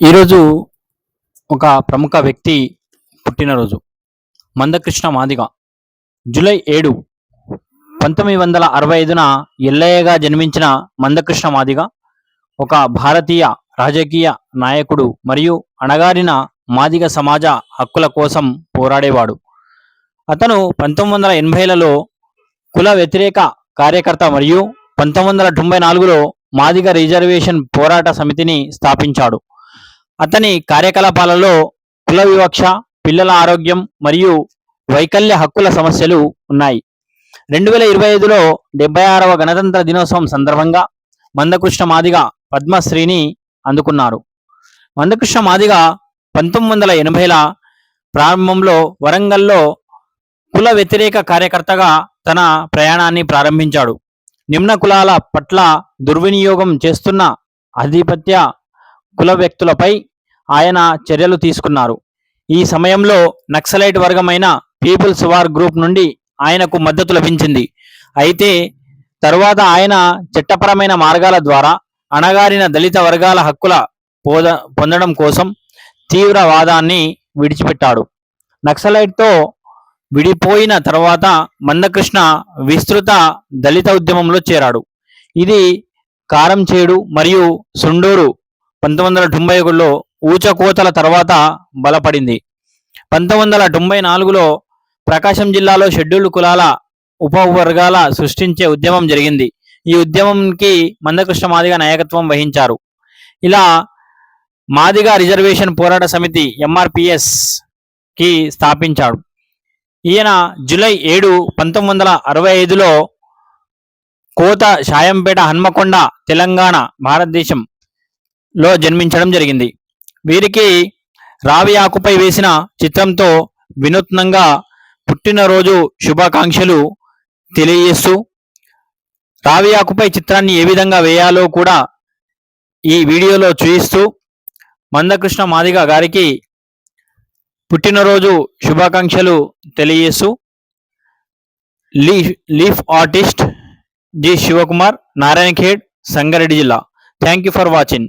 ఈరోజు ఒక ప్రముఖ వ్యక్తి పుట్టినరోజు. మందకృష్ణ మాదిగ. జూలై ఏడు పంతొమ్మిది వందల అరవై ఐదున ఎల్లయ్యగా జన్మించిన మందకృష్ణ మాదిగ ఒక భారతీయ రాజకీయ నాయకుడు మరియు అణగారిన మాదిగ సమాజ హక్కుల కోసం పోరాడేవాడు. అతను పంతొమ్మిది వందల ఎనభైలలో కుల వ్యతిరేక కార్యకర్త మరియు పంతొమ్మిది వందల తొంభై నాలుగులో మాదిగ రిజర్వేషన్ పోరాట సమితిని స్థాపించాడు. అతని కార్యకలాపాలలో కుల వివక్ష పిల్లల ఆరోగ్యం మరియు వైకల్య హక్కుల సమస్యలు ఉన్నాయి. రెండు వేల ఇరవై ఐదులో డెబ్బై ఆరవ గణతంత్ర దినోత్సవం సందర్భంగా మందకృష్ణ మాదిగ పద్మశ్రీని అందుకున్నారు. మందకృష్ణ మాదిగ పంతొమ్మిది వందల ఎనభైల ప్రారంభంలో వరంగల్లో కుల వ్యతిరేక కార్యకర్తగా తన ప్రయాణాన్ని ప్రారంభించాడు. నిమ్న కులాల పట్ల దుర్వినియోగం చేస్తున్న ఆధిపత్య కుల వ్యక్తులపై ఆయన చర్యలు తీసుకున్నారు. ఈ సమయంలో నక్సలైట్ వర్గమైన పీపుల్స్ వార్ గ్రూప్ నుండి ఆయనకు మద్దతు లభించింది. అయితే తరువాత ఆయన చట్టపరమైన మార్గాల ద్వారా అణగారిన దళిత వర్గాల హక్కుల పోద పొందడం కోసం తీవ్రవాదాన్ని విడిచిపెట్టాడు. నక్సలైట్తో విడిపోయిన తర్వాత మందకృష్ణ విస్తృత దళిత ఉద్యమంలో చేరాడు. ఇది కారంచేడు మరియు సుండూరు పంతొమ్మిది వందల తొంభై ఒకటిలో ఊచకోతల తర్వాత బలపడింది. పంతొమ్మిది వందల తొంభై నాలుగులో ప్రకాశం జిల్లాలో షెడ్యూల్డ్ కులాల ఉపవర్గాల సృష్టించే ఉద్యమం జరిగింది. ఈ ఉద్యమంకి మందకృష్ణ మాదిగ నాయకత్వం వహించారు. ఇలా మాదిగ రిజర్వేషన్ పోరాట సమితి ఎంఆర్పిఎస్కి స్థాపించాడు. ఈయన జూలై ఏడు పంతొమ్మిది వందల అరవై ఐదులో కోత షాయంపేట హన్మకొండ తెలంగాణ భారతదేశంలో జన్మించడం జరిగింది. వీరికి రావి ఆకుపై వేసిన చిత్రంతో వినూత్నంగా పుట్టినరోజు శుభాకాంక్షలు తెలియజేస్తూ రావి ఆకుపై చిత్రాన్ని ఏ విధంగా వేయాలో కూడా ఈ వీడియోలో చూపిస్తూ మందకృష్ణ మాదిగ గారికి పుట్టినరోజు శుభాకాంక్షలు తెలియజేస్తూ leaf leaf artist G Shivakumar Narayankhed Sangareddy జిల్లా. Thank you for watching.